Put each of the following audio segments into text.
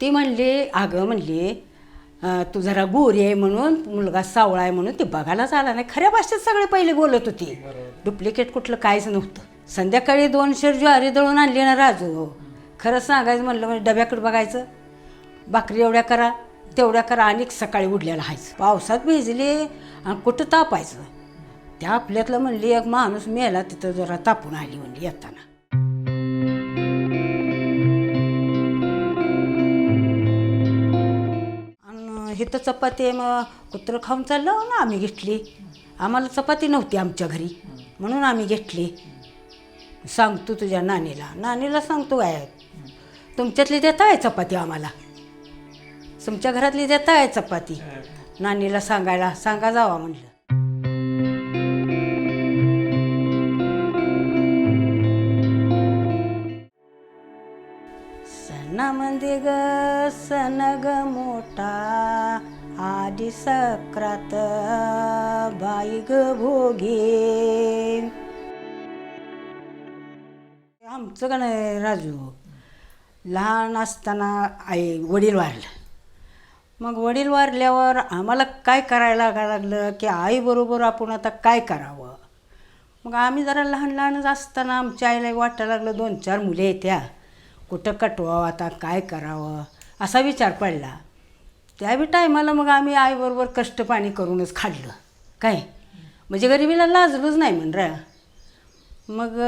ती म्हणली अगं म्हणली तू जरा गोरी आहे म्हणून मुलगा सावळा आहे म्हणून ती बघायलाच आला नाही. खऱ्या भाषेत सगळे पहिले बोलत होती. डुप्लिकेट कुठलं काहीच नव्हतं. संध्याकाळी दोन शेर ज्वारी दळून आणली ना राजू. खरं सांगायचं म्हणलं म्हणजे डब्याकडे बघायचं? भाकरी एवढ्या करा तेवढ्या करा आणि सकाळी उडलेला हायचं पावसात भिजली आणि कुठं तापायचं? त्या आपल्यातलं म्हणली एक माणूस मेला तिथं जरा तापून आली म्हणली येताना. इथं चपाती आहे मग कुत्रं खाऊन चाललं ना आम्ही घेतली. आम्हाला चपाती नव्हती आमच्या घरी म्हणून आम्ही घेतली. सांगतो तुझ्या नानीला नानीला सांगतो काय? तुमच्यातली देता आहे चपाती आम्हाला. तुमच्या घरातली देता आहे चपाती. नानीला सांगायला सांगा जावा म्हणलं. दिग सनग ग मोठा आधी सक्रात बाई ग भोगे. आमचं का नाही राजू? लहान असताना आई वडील वारलं. मग वडील वारल्यावर आम्हाला काय करायला लागलं की आईबरोबर आपण आता काय करावं? मग आम्ही जरा लहान लहानच असताना आमच्या आईला वाटायला लागलं दोन चार मुले येत्या. कुठं कटवावं आता काय करावं? असा विचार पडला. त्यावेळी टायमाला मग आम्ही आईबरोबर कष्ट पाणी करूनच खाल्लं काय? म्हणजे गरिबीला लाजलोच नाही म्हण रा. मग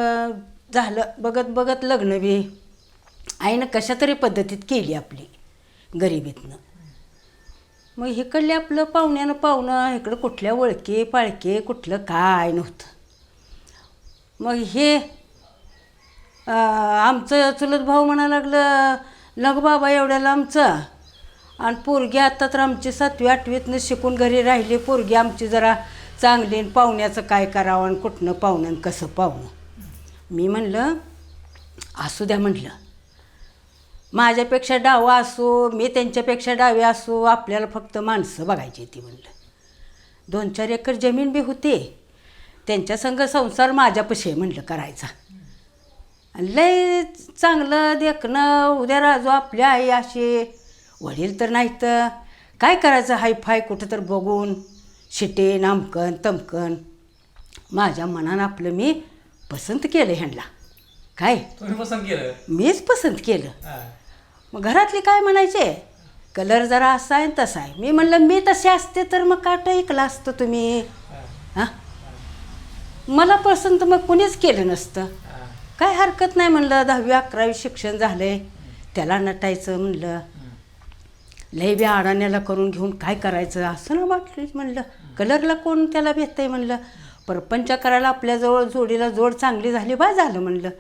झालं. बघत बघत लग्न बी. आईनं कशा तरी पद्धतीत केली आपली गरिबीतनं. मग इकडले आपलं पाहुण्यानं पाहुणं इकडं कुठल्या वळके पाळके कुठलं काय नव्हतं. मग हे आमचं चुलत भाऊ म्हणा लागलं लग बाबा एवढ्याला आमचं. आणि पोरगी आता तर आमची सातवी आठवीतनं शिकून घरी राहिली. पोरगी आमची जरा चांगली आणि पाहुण्याचं काय करावं आणि कुठनं पाहुणं आणि कसं पाहुणं. मी म्हणलं असू द्या म्हटलं माझ्यापेक्षा डावा असो मी त्यांच्यापेक्षा डावे असो आपल्याला फक्त माणसं बघायची ती म्हणलं. दोन चार एकर जमीन बी होते. त्यांच्या संग संसार माझ्यापाशी म्हणलं करायचा. लय चांगलं देखणं उद्या राजू आपल्या आई असे वडील तर नाहीत. तर काय करायचं हाय फाय कुठं तर बघून शिटे नामकन तमकन. माझ्या मनानं आपलं मी पसंत केलं ह्यांना काय? पसंत केलं? मीच पसंत केलं. मग घरातले काय म्हणायचे? कलर जरा असा आहे तसा आहे. मी म्हणलं मी तसे असते तर मग काट ऐकलं असतं तुम्ही. हा. मला पसंत मग कुणीच केलं नसतं. काय हरकत नाही म्हणलं दहावी अकरावी शिक्षण झालंय त्याला नटायचं म्हणलं. लय बी अडाण्याला करून घेऊन काय करायचं? असं ना वाटलं म्हणलं. कलरला कोण त्याला भेटतंय म्हणलं. परपंच करायला आपल्याजवळ जोडीला जोड चांगली झाली बा झालं म्हणलं.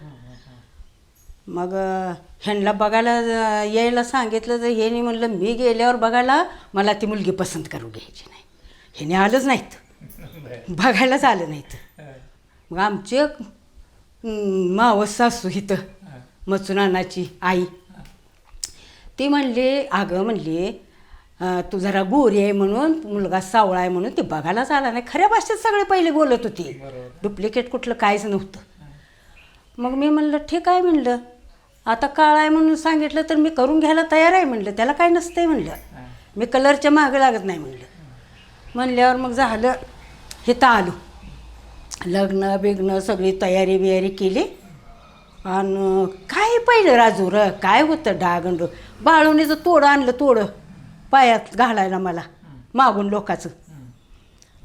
मग ह्यांना बघायला यायला सांगितलं तर ह्यानी म्हणलं मी गेल्यावर बघायला मला ती मुलगी पसंत करू घ्यायची नाही. ह्याने आलंच नाहीत. बघायलाच आलं नाहीत. हा. मग आमची हं, मावस सासू इथं हा. मचुनानाची आई ती म्हणली अगं म्हणली तू जरा गोरी आहे म्हणून मुलगा सावळा आहे म्हणून ती बघायलाच आला नाही खऱ्या भाषेत सगळे पहिले बोलत होती. डुप्लिकेट कुठलं काहीच नव्हतं मग मी म्हणलं ठीक आहे म्हणलं आता काळ आहे म्हणून सांगितलं तर मी करून घ्यायला तयार आहे म्हणलं त्याला काय नसतंय म्हणलं हा. मी कलरच्या मागं लागत नाही म्हणलं म्हणल्यावर मग झालं हिथं आलो लग्न बिग्न सगळी तयारी बियारी केली. आणि काय पहिलं राजू र? काय होतं डागंड? बाळवणीचं तोडं आणलं तोडं पायात घालायला मला मागून लोकाचं.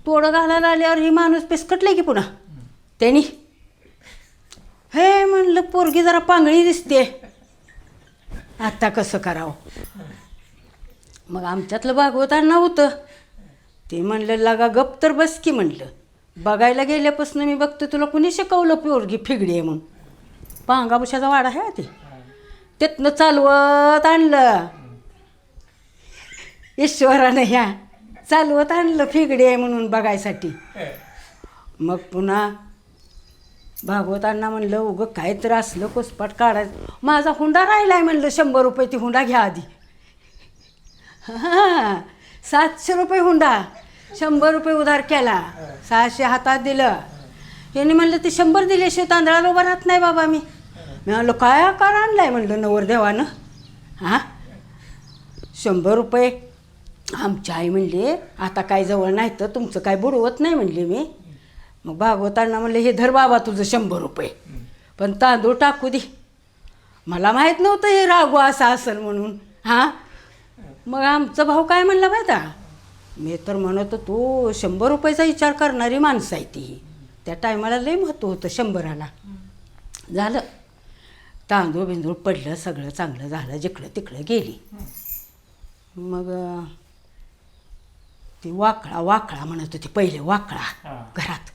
तोडं घालायला आल्यावर ही माणूस पिसकटले की पुन्हा? त्यांनी हे म्हणलं पोरगी जरा पांगळी दिसते आता कसं करावं? मग आमच्यातलं भागवतांना होतं. ते म्हणलं लागा गप तर बस की म्हणलं. बघायला गेल्यापासून मी बघतो तुला कुणी शिकवलं पोरगी फिगडी आहे म्हणून? पांगाबुशाचा वाडा आहे ते. तिथनं चालवत आणलं. ईश्वरानं ह्या चालवत आणलं फिगडी आहे म्हणून बघायसाठी. मग पुन्हा भागवतांना म्हणलं उगं काय तर असलं कोसपाट काढायचं. माझा हुंडा राहिलाय म्हणलं शंभर रुपये ती हुंडा घ्या आधी. हां सातशे रुपये हुंडा. शंभर रुपये उधार केला. सहाशे हातात दिलं. याने म्हणलं ते शंभर दिल्याशिवाय तांदळाला उभं राहत नाही बाबा मी. मी म्हणलो काय आकार आणलाय? म्हणलं नवरदेवानं. हां? शंभर रुपये. आमची आई म्हणली आता काय जवळ नाही तर तुमचं काय बुडवत नाही म्हणले मी. मग भागवतांना म्हणले हे धर बाबा तुझं शंभर रुपये. पण तांदूळ टाकू दे. मला माहीत नव्हतं हे रागू असं असेल म्हणून. हां? मग आमचा भाऊ काय म्हणला माहिती मी तर म्हणत तू शंभर रुपयाचा विचार करणारी माणसं आहे ती. त्या टायमाला लई महत्त्व होतं शंभराला. झालं. तांदूळ बिंदूळ पडलं सगळं चांगलं झालं जिकडं तिकडं गेली. मग ती वाकळा वाकळा म्हणत होती पहिले वाकळा. घरात.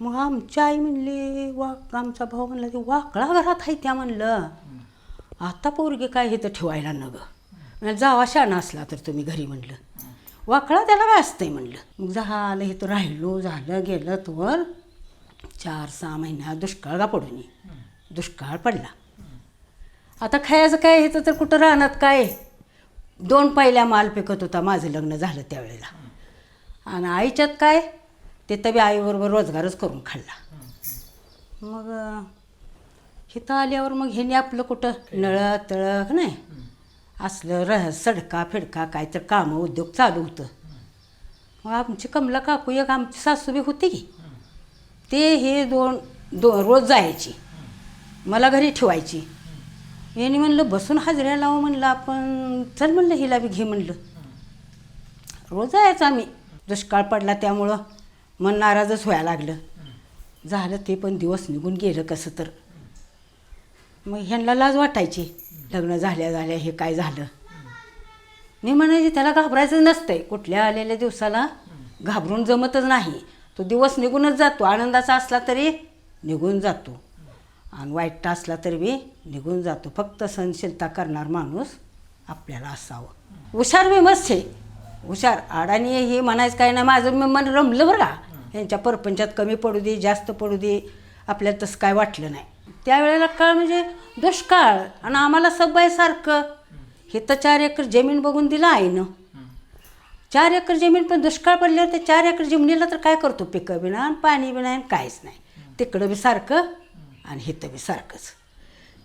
मग आमची आई म्हणली वाक आमचा भाऊ म्हणला ते वाकळा घरात आहे त्या म्हणलं. आता पोरगी काय हे तर ठेवायला न गं जावा शाणा असला तर तुम्ही घरी म्हणलं. वाकळा त्याला काय असतंय म्हणलं? मग झालं हे तर राहिलो झालं गेलं तोवर चार सहा महिन्यात दुष्काळ का पडून ये. दुष्काळ पडला. आता खायचं काय हे तर कुठं राहणार काय? दोन पहिल्या माल पिकत होता माझं लग्न झालं त्यावेळेला. आणि आईच्यात काय? ते तबी आईबरोबर रोजगारच करून खाल्ला. मग इथं आल्यावर मग ह्याने आपलं कुठं? नळं तळक नाही? असलं र सडका फिडका काय तर कामं उद्योग चालू होतं. मग आमची कमला काकू एक आमची सासूबी होती की. ते हे दोन दो रोज जायची. मला घरी ठेवायची. यांनी म्हणलं बसून हजऱ्या लावू म्हणलं आपण. चल म्हणलं हिला बी घे म्हणलं. रोज जायचं आम्ही. दुष्काळ पडला त्यामुळं मन नाराजच व्हायला लागलं. झालं ते पण दिवस निघून गेलं कसं तर. मग ह्यांना लाज वाटायची. लग्न झाल्या झाल्या हे काय झालं? मी म्हणायचे त्याला घाबरायचं नसतंय. कुठल्या आलेल्या दिवसाला घाबरून जमतच नाही. तो दिवस निघूनच जातो. आनंदाचा असला तरी निघून जातो. आणि वाईट असला तरी बी निघून जातो. फक्त सहनशीलता करणार माणूस आपल्याला असावं. हुशार बी मस्त आहे. हुशार अडाणी हे म्हणायचं काय नाही. माझं मी मन रमलं बरं का? यांच्या परपंचात कमी पडू दे जास्त पडू दे. आपल्याला तसं काय वाटलं नाही. त्यावेळेला काळ म्हणजे दुष्काळ. आणि आम्हाला सब्बाईसारखं हे तर चार एकर जमीन बघून दिलं आईनं. चार एकर जमीन पण दुष्काळ पडल्यावर त्या चार एकर जमिनीला तर काय करतो? पिकं बी नाही आणि पाणी बी नाही आणि काहीच नाही. तिकडं बी सारखं आणि हिथं बी सारखंच.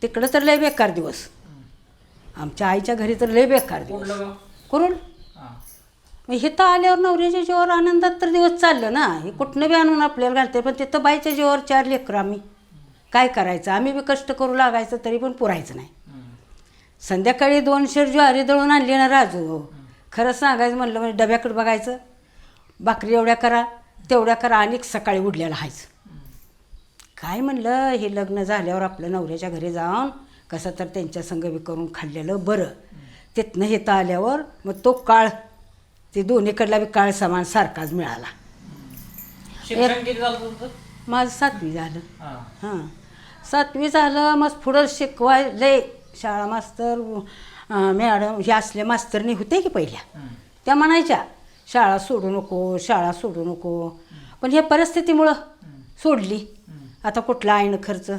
तिकडं तर लय बेकार दिवस. आमच्या आईच्या घरी तर लय बेकार दिवस. करून हां. मग हिथं आल्यावर नवऱ्याच्या जीवावर आनंदात तर दिवस चाललं ना. हे कुठनं बी आणून आपल्याला घालते पण तिथं बाईच्या जीवावर चार लेकरं आम्ही. काय करायचं? आम्ही बी कष्ट करू लागायचं तरी पण पुरायचं नाही. संध्याकाळी दोन शेर ज्वारी दळून आणली ना राजू खरं सांगायचं म्हणलं म्हणजे डब्याकडे बघायचं. भाकरी एवढ्या करा तेवढ्या करा आणि सकाळी उडल्याला हायचं. काय म्हणलं? हे लग्न झाल्यावर आपलं नवऱ्याच्या घरी जाऊन कसं तर त्यांच्या संग बी करून खाल्लेलं बरं. तिथनं येतं आल्यावर मग तो काळ ते दोन्हीकडला बी काळ समान सारखाच मिळाला. माझं सातवी झालं. हां. सातवी झालं मग पुढं शिकवाय लय शाळा मास्तर मॅडम हे असले मास्तरनी होते की पहिल्या. त्या म्हणायच्या शाळा सोडू नको शाळा सोडू नको. पण हे परिस्थितीमुळं सोडली. आता कुठला आहे ना खर्च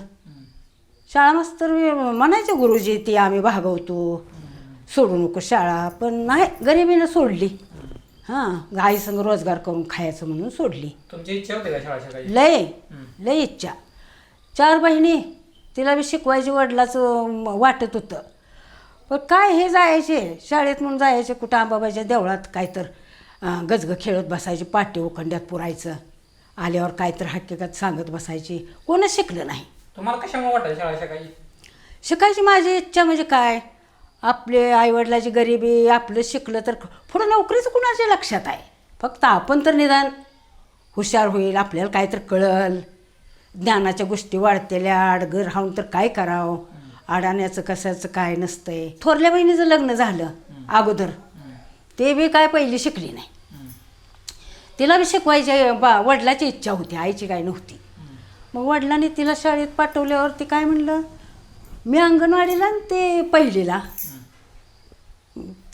शाळा मास्तर म्हणायचे गुरुजी ती आम्ही भागवतो. सोडू नको शाळा. पण नाही गरिबीनं सोडली. हां आईसंग रोजगार करून खायचं म्हणून सोडली. तुमची इच्छा होती का शाळा लय. लय इच्छा. चार बहिणी तिला बी शिकवायची वडिलाचं वाटत होतं. पण काय हे जायचे? शाळेत म्हणून जायचे कुठं? आंबाबाईच्या देवळात काय तर गजगं खेळत बसायचे पाटी उखंड्यात पुरायचं. आल्यावर काय तर हकीकत सांगत बसायची. कोणच शिकलं नाही. तुम्हाला कशामुळे वाटायची शाळा शिकायची? शिकायची माझी इच्छा म्हणजे काय? आपले आईवडिलाची गरिबी आपलं शिकलं तर पुढं नोकरीचं कुणाच्या लक्षात आहे? फक्त आपण तर निदान हुशार होईल आपल्याला काय तर कळल. ज्ञानाच्या गोष्टी वाढतेल्या अडगं राहून तर काय करावं? अडाण्याचं कशाचं काय नसतंय? थोरल्या बहिणीचं लग्न झालं अगोदर. ते बी काय पहिली शिकली नाही. तिला बी शिकवायची बा वडिलाची इच्छा होती आईची काय नव्हती. मग वडिलांनी तिला शाळेत पाठवल्यावर ती काय म्हणलं? मी अंगणवाडीला आणि ते पहिलीला.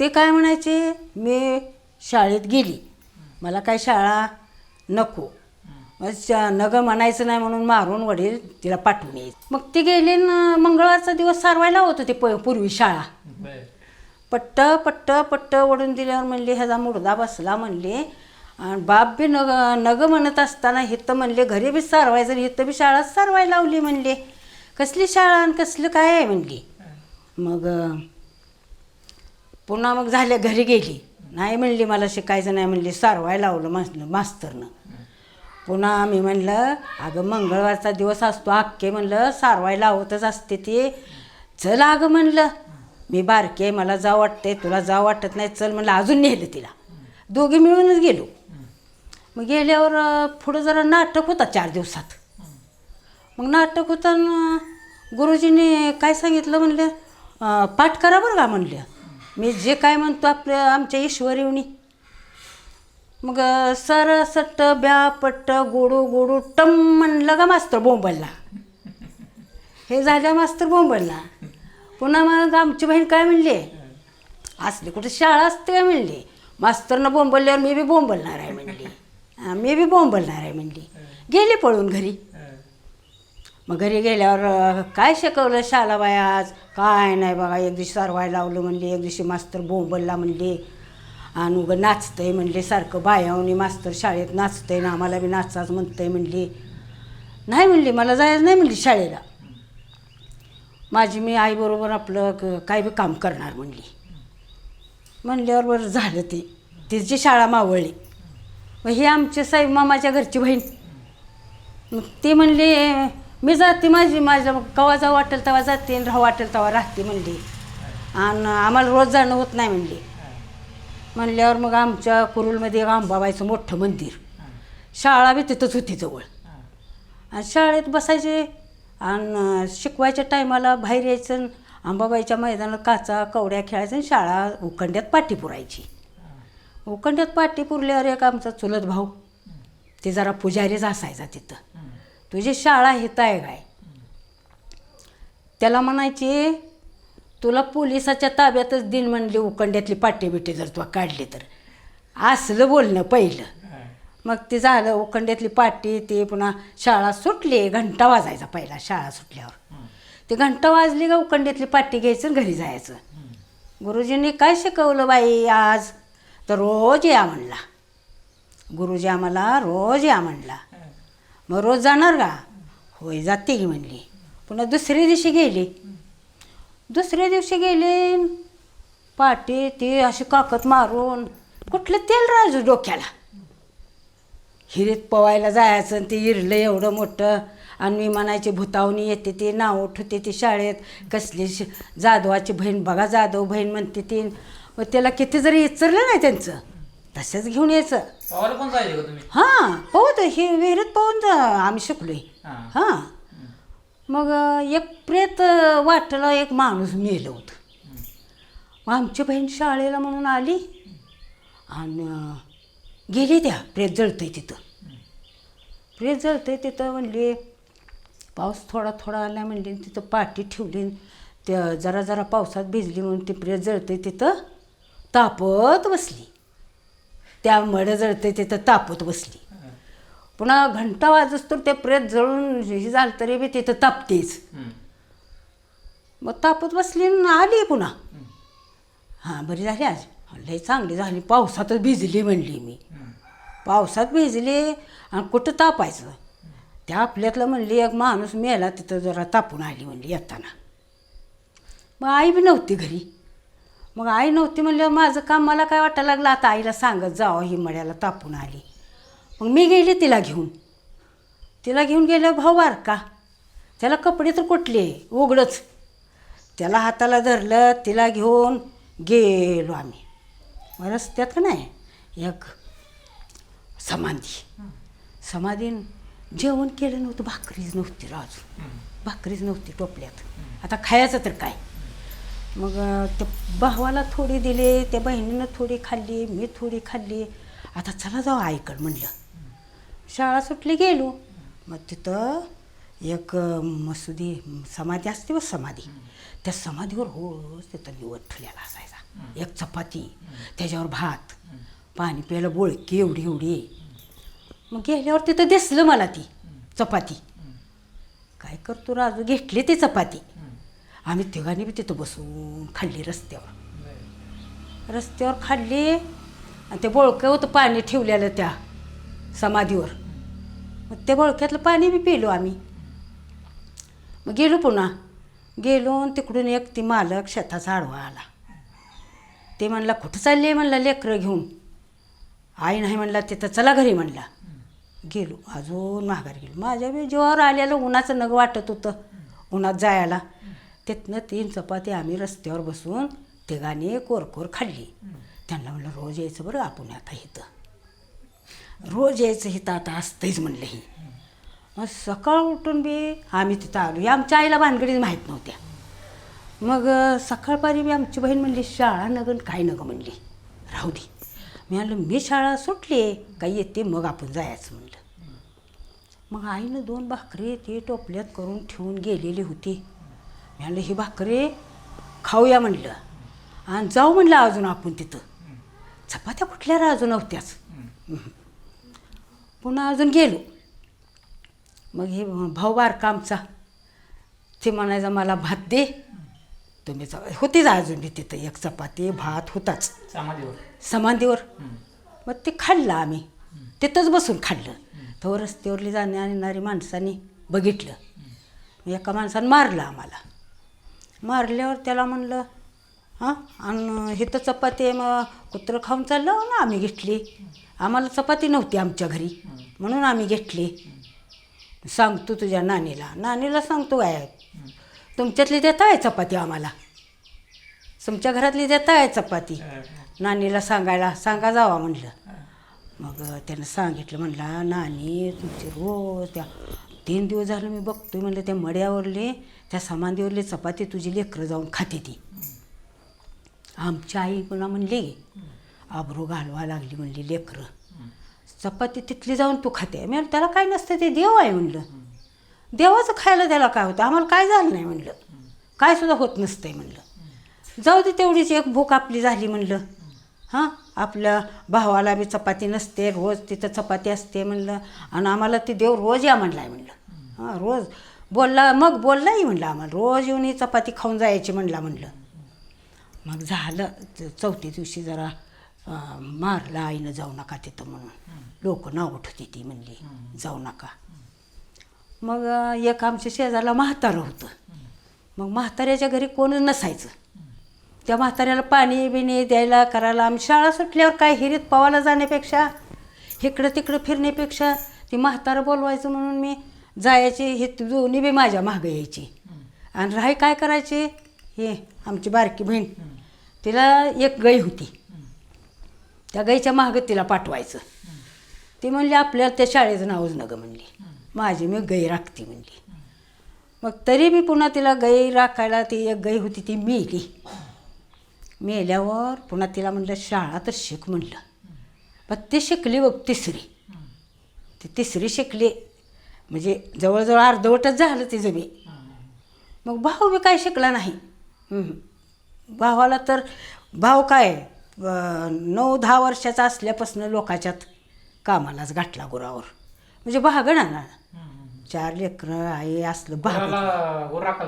ते काय म्हणायचे? मी शाळेत गेली. मला काय शाळा नको. शा- नग म्हणायचं नाही म्हणून मारून वडील तिला पाठवून यायचे मग ती गेली न मंगळवारचा दिवस सारवायला होत होते प पूर्वी शाळा. पट्ट पट्ट पट्ट ओढून दिल्यावर म्हणले ह्याचा मुडदा बसला म्हणले. आणि बाप बी नग नग म्हणत असताना हिथं म्हणले घरी बी सारवायचं हिथं बी शाळा सारवायला लावली म्हणले. कसली शाळा आणि कसलं काय आहे? म्हणली. मग पुन्हा मग झाल्या घरी गेली. नाही म्हणली मला शिकायचं नाही म्हणली सारवाय लावलं मास मास्तरनं. पुन्हा आम्ही म्हणलं अगं मंगळवारचा दिवस असतो अख्खे म्हणलं सारवाय लावतच असते ती. चल अगं म्हणलं मी बारके मला जा वाटते तुला जा वाटत नाही चल म्हणलं अजून नेलं तिला. दोघे मिळूनच गेलो. मग गेल्यावर पुढं जरा नाटक होता चार दिवसात. मग नाटक होताना गुरुजीने काय सांगितलं म्हणलं? पाठ करा बरं का म्हणलं. मी जे काय म्हणतो आपल्या आमच्या ईश्वरीवनी मग सरसट ब्यापट गोडू गोडू टम म्हणलं का मास्तर बोंबलला? हे झालं मास्तर बोंबलला. पुन्हा मग आमची बहीण काय म्हणली? असली कुठे शाळा असते काय म्हणली? मास्तरनं बोंबलल्यावर मी बी बोंबलणार आहे म्हणली. मी बी बोंबलणार आहे म्हणली. गेली पळून घरी. मग घरी गेल्यावर काय शिकवलं शालाबाई आज? काय नाही बघा एक दिवशी सारवाय लावलं म्हणली एक दिवशी मास्तर बोंबलला म्हणली. आणि उगं नाचतंय म्हणले सारखं बायावनी मास्तर शाळेत नाचतंय ना आम्हाला बी नाचाच म्हणतंय म्हणली. नाही म्हणली मला जायचं नाही म्हणली शाळेला. माझी मी आईबरोबर आपलं क- काय बी काम करणार म्हणली. म्हणल्यावर बरं झालं ते. तिची शाळा मावळली. मग हे आमचे साहेब मामाच्या घरची बहीण. मग ती म्हणली मी जाते माझी माझ्या कवा जाऊ वाटेल तेव्हा जाते आणि राहू वाटेल तेव्हा राहते म्हणली. आणि आम्हाला रोज जाणं होत नाही म्हणली. म्हणल्यावर मग आमच्या कुरुलमध्ये एक अंबाबाईचं मोठं मंदिर. शाळा बी तिथंच होती जवळ. आणि शाळेत बसायचे आणि शिकवायच्या टायमाला बाहेर यायचं आणि अंबाबाईच्या मैदानात काचा कवड्या खेळायचं आणि शाळा उखंड्यात पाठी पुरायची. उखंड्यात पाठी पुरल्यावर एक आमचा चुलत भाऊ ते जरा पुजारीच असायचा तिथं. तुझी शाळा हित आहे काय त्याला म्हणायची तुला पोलिसाच्या ताब्यातच दिन म्हणली उखंड्यातली पाटीबिटी जर तुला काढली तर. असलं बोलणं पहिलं. मग ते झालं उखंड्यातली पाटी ते पुन्हा शाळा सुटली घंटा वाजायचा पहिला शाळा सुटल्यावर. ते घंटा वाजली का उखंड्यातली पाटी घ्यायचं आणि घरी जायचं. गुरुजींनी काय शिकवलं बाई आज? तर रोज या म्हणला. गुरुजी आम्हाला रोज या म्हणला. मग रोज जाणार का? होय जाते की म्हणली. पुन्हा दुसऱ्या दिवशी गेली. दुसऱ्या दिवशी गेली. पाटी ती अशी काकत मारून कुठलं तेल राजू डोक्याला? हिरीत पवायला जायचं आणि ते इरलं एवढं मोठं. आणि मी म्हणायचे भूतावणी येते ती नाव ठेवते ती शाळेत. कसली श जाधवाची बहीण बघा जाधव बहीण म्हणते ती. मग त्याला किती जरी इचरलं नाही त्यांचं तसंच घेऊन यायचं. पवायला पण जायचे का तुम्ही? हां पोहत हे विहिरीत पोहून जा आम्ही शिकलोय. हां. हां. मग एक प्रेत अं, वाटला एक माणूस मेलं होतं. मग आमची बहीण शाळेला म्हणून आली. आणि गेली त्या प्रेत जळतंय तिथं. प्रेत जळतंय तिथं म्हणले पाऊस थोडा थोडा आला म्हणले तिथं पाठी ठेवली त्या जरा जरा पावसात भिजली म्हणून ती प्रेत जळतंय तिथं तापत बसली. त्या मड जळतंय तिथं तापत बसली. पुन्हा घंटा वाजस तर ते प्रेत जळून हे झालं तरी बी तिथं तापतेच. मग तापत बसली आली पुन्हा. हां बरी झाली आज. लई चांगली झाली. पावसातच भिजली म्हणली मी. पावसात भिजली आणि कुठं तापायचं? त्या आपल्यातलं म्हणली एक माणूस मेला तिथं जरा तापून आली म्हणली येताना. मग आई बी नव्हती घरी. मग आई नव्हती म्हणल्यावर माझं काम मला काय वाटायला लागलं? आता आईला सांगत जावं ही मड्याला तापून आली. मग मी गेले तिला घेऊन. तिला घेऊन गेलं भाऊ बारका त्याला कपडे तर कुठले? उघडच. त्याला हाताला धरलं तिला घेऊन गेलो आम्ही. रस्त्यात का नाही? एक समाधी. समाधीन जेवण केलं नव्हतं भाकरीच नव्हती राज भाकरीच नव्हती टोपल्यात. आता खायचं तर काय? मग त्या भावाला थोडी दिले त्या बहिणीनं थोडी खाल्ली मी थोडी खाल्ली. आता चला जाऊ आईकड म्हणलं. शाळा सुटली गेलो. मग तिथं एक मसुदी समाधी असते व समाधी. त्या समाधीवर रोज तिथं निवड ठेवलेला असायचा. एक चपाती त्याच्यावर भात पाणी प्यायला बोळकी एवढी एवढी. मग गेल्यावर तिथं दिसलं मला ती चपाती. काय करतो राजू घेतली ती चपाती. आम्ही तिघांनी बी तिथं बसून खाल्ली रस्त्यावर. रस्त्यावर खाल्ली आणि ते बोळकं होतं पाणी ठेवलेलं त्या समाधीवर. मग त्या बळक्यातलं पाणी बी पिलो आम्ही. मग गेलो पुन्हा. गेलो तिकडून एक ती मालक शेताचा आडवा आला. ते म्हणला कुठं चालली आहे? म्हणला लेकरं घेऊन. आई नाही म्हणला तिथं चला घरी म्हणला. गेलो अजून माघारी गेलो. माझ्या बी जीवावर आलेलं उन्हाचं नग वाटत होतं उन्हात जायला. तिथनं तीन चपाती आम्ही रस्त्यावर बसून तिघांनी कोरकोर खाल्ली. त्यांना म्हणलं रोज यायचं बरं आपण आता इथं. रोज यायचं इथं आता असतंच म्हणलं ही. मग सकाळ उठून बी आम्ही तिथं आलो. या आमच्या आईला भानगडीच माहीत नव्हत्या. मग सकाळपारी बी आमची बहीण म्हणली शाळा नगन काय नगं? म्हणली. राहू दे. मी म्हणलं मी शाळा सुटली काही येते मग आपण जायचं म्हणलं. मग आईनं दोन भाकरी ती टोपल्यात करून ठेवून गेलेली होती. मी म्हणलं ही भाकरी खाऊया म्हणलं. आणि जाऊ म्हणलं अजून आपण तिथं. चपात्या कुठल्या रे अजून नव्हत्याच पुन्हा अजून गेलो. मग हे भाऊ बारका आमचा ते म्हणायचा मला भात दे. तुम्ही च होतीच अजून बी तिथं. एक चपाती भात होताच. समाधीवर. मग ते खाल्लं आम्ही. तिथंच बसून खाल्लं. तर रस्त्यावरली जाण्या येणारी माणसांनी बघितलं. एका माणसानं मारलं आम्हाला. मारल्यावर त्याला म्हणलं हां आणि इथं चपाती आहे मग कुत्रं खाऊन चाललं ना आम्ही घेतली. आम्हाला चपाती नव्हती आमच्या घरी. म्हणून आम्ही घेतली. सांगतो तुझ्या नानीला. नानीला सांगतो काय तुमच्यातली देता आहे चपाती आम्हाला. तुमच्या घरातली देता आहे चपाती. नानीला सांगायला सांगा जावा म्हणलं. मग त्यानं सांगितलं म्हणला नानी तुमची रोज त्या तीन दिवस झालं मी बघतोय म्हणलं त्या मड्यावरले त्या समाधीवरली चपाती तुझी लेकरं जाऊन खाते ती. आमची आई पुन्हा म्हणली आबरू घालवा लागली म्हणली लेकरं. चपाती तिथली जाऊन तू खाते. मी म्हणलं, त्याला काय नसतं ते देव आहे म्हणलं. देवाचं खायला त्याला काय होतं? आम्हाला काय झालं नाही म्हणलं. काय सुद्धा होत नसतंय म्हणलं. जाऊ दे तेवढीच एक भूक आपली झाली म्हणलं. हां? आपल्या भावाला बी चपाती नसते रोज तिथं चपाती असते म्हणलं. आणि आम्हाला ते देव रोज या म्हणलाय म्हणलं. हां रोज. बोलला मग बोललाही म्हणलं आम्हाला. रोज येऊन ही चपाती खाऊन जायची म्हणला म्हणलं. मग झालं. त- चौथी दिवशी जरा मारलं आईनं जाऊ नका तिथं म्हणून. लोक नाव उठती ती म्हणली जाऊ नका. मग एक आमच्या शेजारला म्हातारं होतं. मग म्हाताऱ्याच्या घरी कोण नसायचं. त्या म्हाताऱ्याला पाणी बिणी द्यायला करायला आम्ही शाळा सुटल्यावर काय हिरीत पवायला जाण्यापेक्षा इकडं तिकडं फिरण्यापेक्षा ती म्हातारं बोलवायचं म्हणून मी जायची हे दोन्ही बी माझ्या मागं यायची. आणि राही काय करायचे? हे आमची बारकी बहीण. तिला एक गाई होती. त्या गाईच्या मागं तिला पाठवायचं. ती म्हणली आपल्याला त्या शाळेचं नावच नगं म्हणली. माझी मी गाई राखते म्हणली. मग तरी मी पुन्हा तिला गाई राखायला ती एक गाई होती ती मेली. मेल्यावर पुन्हा तिला म्हणलं शाळा तर शिक म्हणलं. पण ती शिकली बघ तिसरी. ती तिसरी शिकली. म्हणजे जवळजवळ अर्धवटच झालं तिचं मी मग भाऊ मी काय शिकला नाही. भावाला तर भाव काय? नऊ दहा वर्षाचा असल्यापासून लोकाच्यात कामालाच गाठला गुरावर. म्हणजे भागणार ना. चार लेकरं आई असलं भाग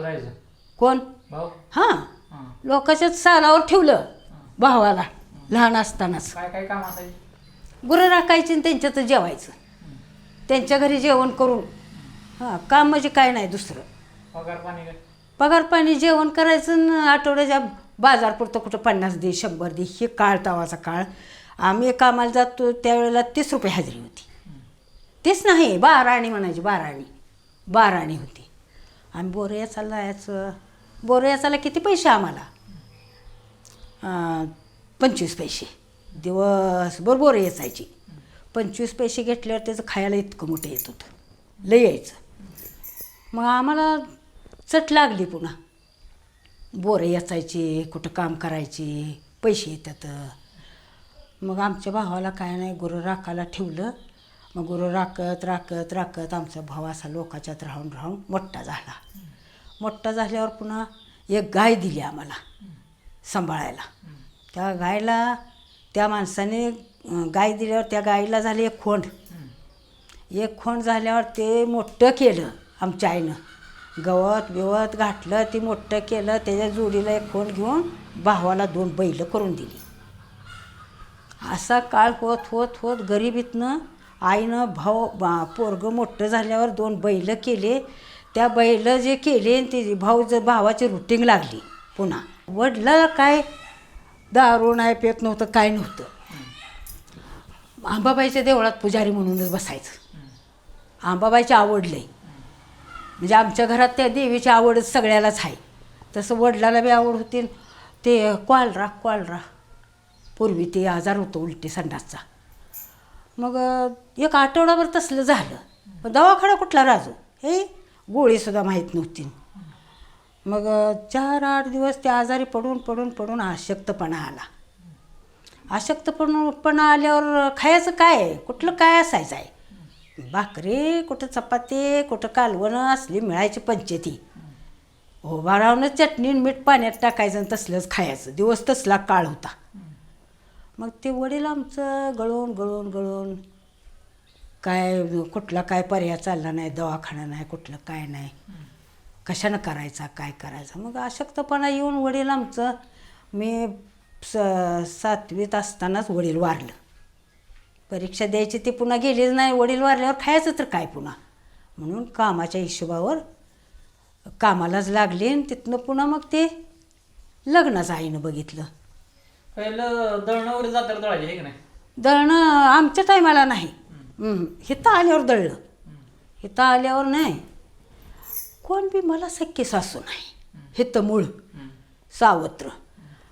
जायचं कोण? भाऊ? हां. हां. लोकाच्याच सालावर ठेवलं भावाला लहान असतानाच. काय काय काम असायची? गुरं राखायची आणि त्यांच्यातच जेवायचं. त्यांच्या घरी जेवण करून. हां काम म्हणजे काय नाही दुसरं. पगार पाणी काय? पगार पाणी जेवण करायचं आणि आठवड्याच्या बाजारपुरतं कुठं पन्नास दे शंभर दे हे काळ तवाचा काळ. आम्ही कामाला जातो त्यावेळेला तीस रुपये हजेरी होती. तीच नाही बाराणी म्हणायची बाराणी. बाराणी बारा होती. आम्ही यायचं बोरया बोरयाचाला किती पैसे आम्हाला? पंचवीस पैसे. दिवसभर बोरं याचायची पंचवीस पैसे घेतल्यावर त्याचं खायला इतकं मोठं येत होतं. लय यायचं. मग आम्हाला चट लागली पुन्हा. बोरं याचायचे कुठं काम करायची पैसे येतात. मग आमच्या भावाला काय नाही गुरु राखायला ठेवलं. मग गुरु राखत राखत राखत आमचा भाव असा लोकाच्यात राहून राहून मोठा झाला. मोठा झाल्यावर पुन्हा एक गाय दिली आम्हाला सांभाळायला. त्या गायला त्या माणसाने गाय दिल्यावर त्या गायीला झाली एक खोंड. एक खोंड झाल्यावर ते मोठं केलं आमच्या आईनं. गवत बिवत घातलं ते मोठं केलं त्याच्या जोडीला एक खोंड घेऊन भावाला दोन बैल करून दिली. असा काळ होत होत होत गरिबीतनं आईनं भाऊ बा पोरगं मोठं झाल्यावर दोन बैल केले. त्या बैल जे केले ते भाऊ जर भावाची रुटीन लागली पुन्हा. वडला काय? दारू नाही पेत नव्हतं काय नव्हतं. आंबाबाईच्या देवळात पुजारी म्हणूनच बसायचं. आंबाबाईच्या आवड म्हणजे आमच्या घरात त्या देवीची आवड सगळ्यालाच आहे. तसं वडिलाला बी आवड होती. ते क्वालरा क्वालरा पूर्वी ते आजार होतो उलटी संडासचा. मग एक आठवडाभर तसलं झालं. पण दवाखाना कुठला राजू हे गोळीसुद्धा माहीत नव्हती. मग चार आठ दिवस ते आजारी पडून पडून पडून अशक्तपणा आला. अशक्तपणा आल्यावर खायचं काय? कुठलं काय असायचं आहे? भाकरी कुठं चपाती कुठं कालवणं असली मिळायची पंचायती उभा चटणी मीठ पाण्यात टाकायचं आणि तसलंच खायचं. दिवस तसला काळ होता. मग ते वडील आमचं गळून गळून गळून काय कुठला काय पर्याय चालला नाही दवाखाना नाही कुठलं काय नाही. कशानं करायचा काय करायचा? मग अशक्तपणा येऊन वडील आमचं मी स सातवीत असतानाच वडील वारलं. परीक्षा द्यायची ते पुन्हा गेलीच नाही वडील वारल्यावर खायचं तर काय पुन्हा? म्हणून कामाच्या हिशोबावर कामालाच लागले आणि तिथनं पुन्हा मग ते लग्नाचं आईनं बघितलं. पहिलं दळणं वगैरे जात्याला दळायचे की नाही? दळणं आमच्या टायमाला नाही. हं, हिथं आल्यावर दळलं. हिथं आल्यावर नाही. कोण बी मला सख्य सासू नाही. हिथं मूळ. सावत्र.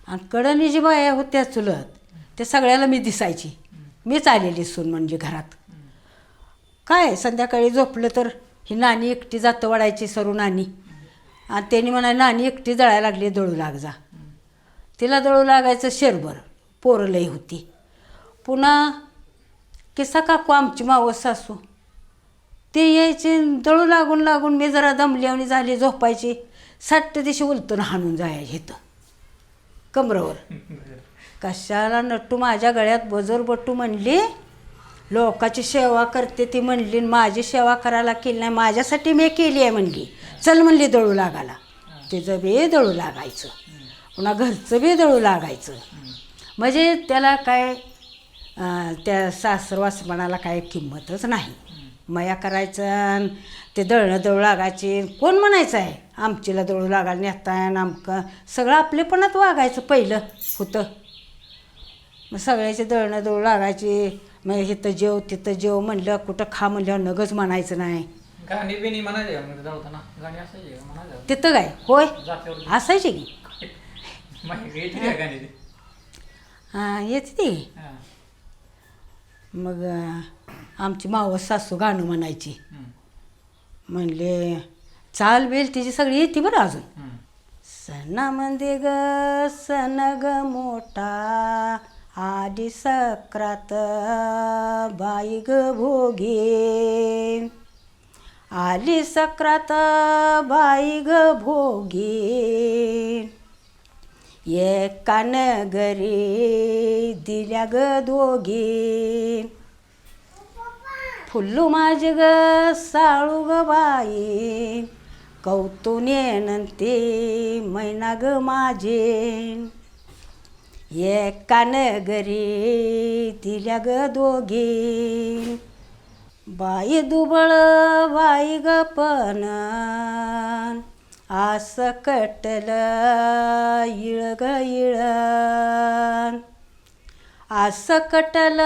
आणि कडणी जी बाया होत्या चुलत. ते सगळ्याला मी दिसायची. मीच आलेली सून म्हणजे घरात. काय संध्याकाळी झोपलं तर ही नानी एकटी जातं वाढायची सरू नानी आणि त्याने म्हणा नानी एकटी जळायला लागली दळू लाग जा. तिला दळू लागायचं शेरभर पोरं लई होती. पुन्हा किसा काकू आमची मावस सासू. ते यायचे दळू लागून लागून मी जरा दमल्यावणी झाली झोपायची. साठ दिवशी उलतून हाणून जायचे इथं कमरावर. कशाला नट्टू माझ्या गळ्यात बजर बट्टू म्हणली? लोकाची सेवा करते ती म्हणली आणि माझी सेवा करायला केली नाही माझ्यासाठी मी केली आहे म्हणली. चल म्हणली दळू लागायला. तिचं बी दळू लागायचं. पुन्हा घरचं बी दळू लागायचं. म्हणजे त्याला काय अं, त्या सासरवासपणाला काय किंमतच नाही. मया करायचं अन् ते दळणं दळू लागायचे. कोण म्हणायचं आहे? आमचीला दळू लागायला नेताय आणि आमकं सगळं आपलेपणात वागायचं पहिलं होतं. मग सगळ्याचे दळणं दळू लागायचे. मग इथं जेव तिथं जेव म्हणलं कुठं खा म्हणल्यावर नगच म्हणायचं नाही. गाणी म्हणायचे म्हणजे दळताना? गाणी असायचे का? म्हणायचे तिथं काय? होय? जात्यावर असायचे की. माहिती घ्यायची का गाणी ती? हां येते ती हा. मग अं, आमची मावस सासू गाणं म्हणायची. हम्म. म्हणले चाल बेल तिची सगळी येते बरं अजून. हम्म. सणामध्ये ग सण ग मोठा. आधी सक्रात बाई ग भोगे। आली सक्रात बाई ग भोगे। एकान घरी दिल्या ग दोघी। फुल्लू माझी ग साळू ग बाई कौतुने नंती मैना ग माझे एका घरी दिल्या ग दोघी. बाई दुबळ बाई ग पण आस कटल इळ ग इळ आस कटल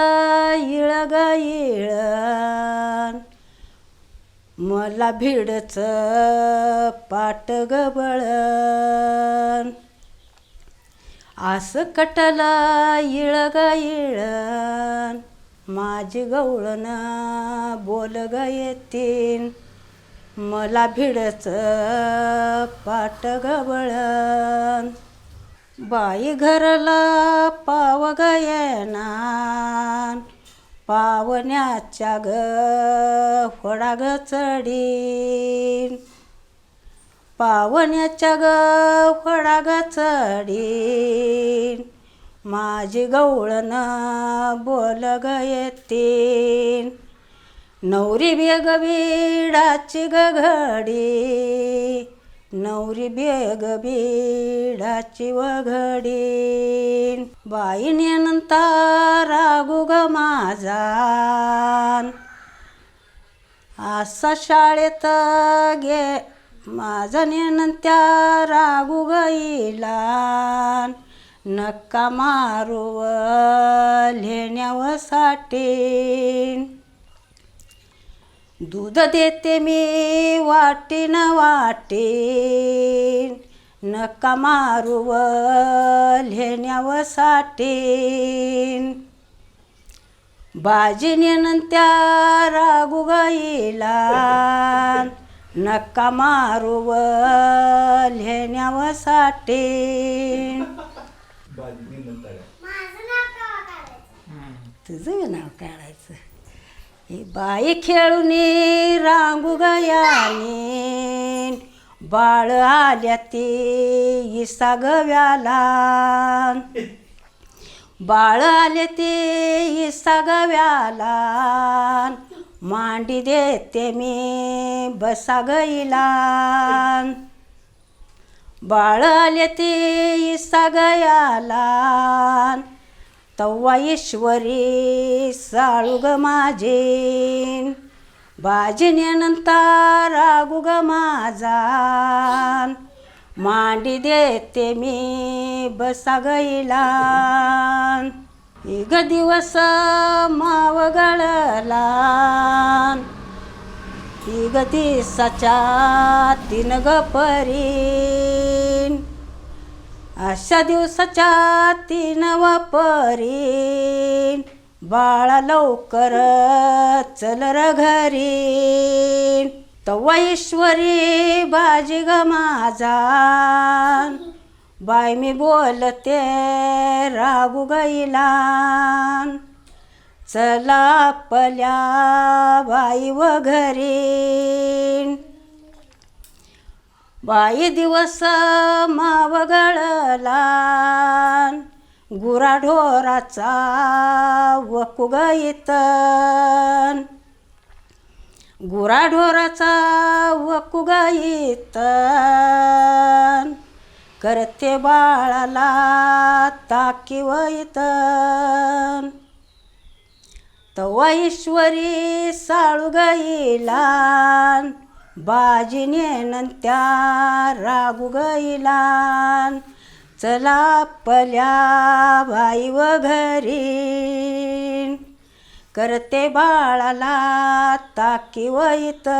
इळ ग इळ मला भिडच पाट ग बळण आस कटल इळ. माझी गवळण बोल ग येतीन. मला भिडच पाट ग बाई घरला पाव ग पावण्याच्या ग ग चढीन. पावण्याच्या ग फळा ग माझी गवळण बोल ग येतीन. नवरी बेग बीडाची ग घडी. नवरी बेग बीडाची व घडी. बाईने नंतर रागू ग माझा असा शाळेत गे माझा नेनंत्या रागू गईला. नक्का मारुव लेण्यावसाठी दूध देते मी वाटेन वाटेन नका मारुव लेण्यावसाटेन बाजीने त्या रागू गाईला. नका साठीन हम्म. तुझं नाव काढायचं. ही बाई खेळून रांगू गयाने. बाळ आल्या ते इसा गव्याला. बाळ आले ते इसा गव्याला. मांडी देते मी बसा गईला बाळाले ते इसा गयाला तव्वा ईश्वरी साळू ग माझे. बाजिन्यानंतर रागू ग माझा. मांडी देते मी बसा गईला एक दिवस मावगळला गळला तिग तीन ग परीन अशा दिवसाच्या तीन वापरीन बाळा लवकर चल र घरी तव्हा ईश्वरी बाजी ग माझा बाय मी बोलते रागू गईला चला पल्या बाई व घरी. बाई दिवस मावगळला गुराढोराचा वकुगाईतन गुराढोराचा वकुगाईतन करते बाळाला ताकीवईतन तवा ईश्वरी साळू गईलान बाजीने नंत्या रागू गईलान चला पल्या बाई व घरी करते बाळाला ताकीवईतन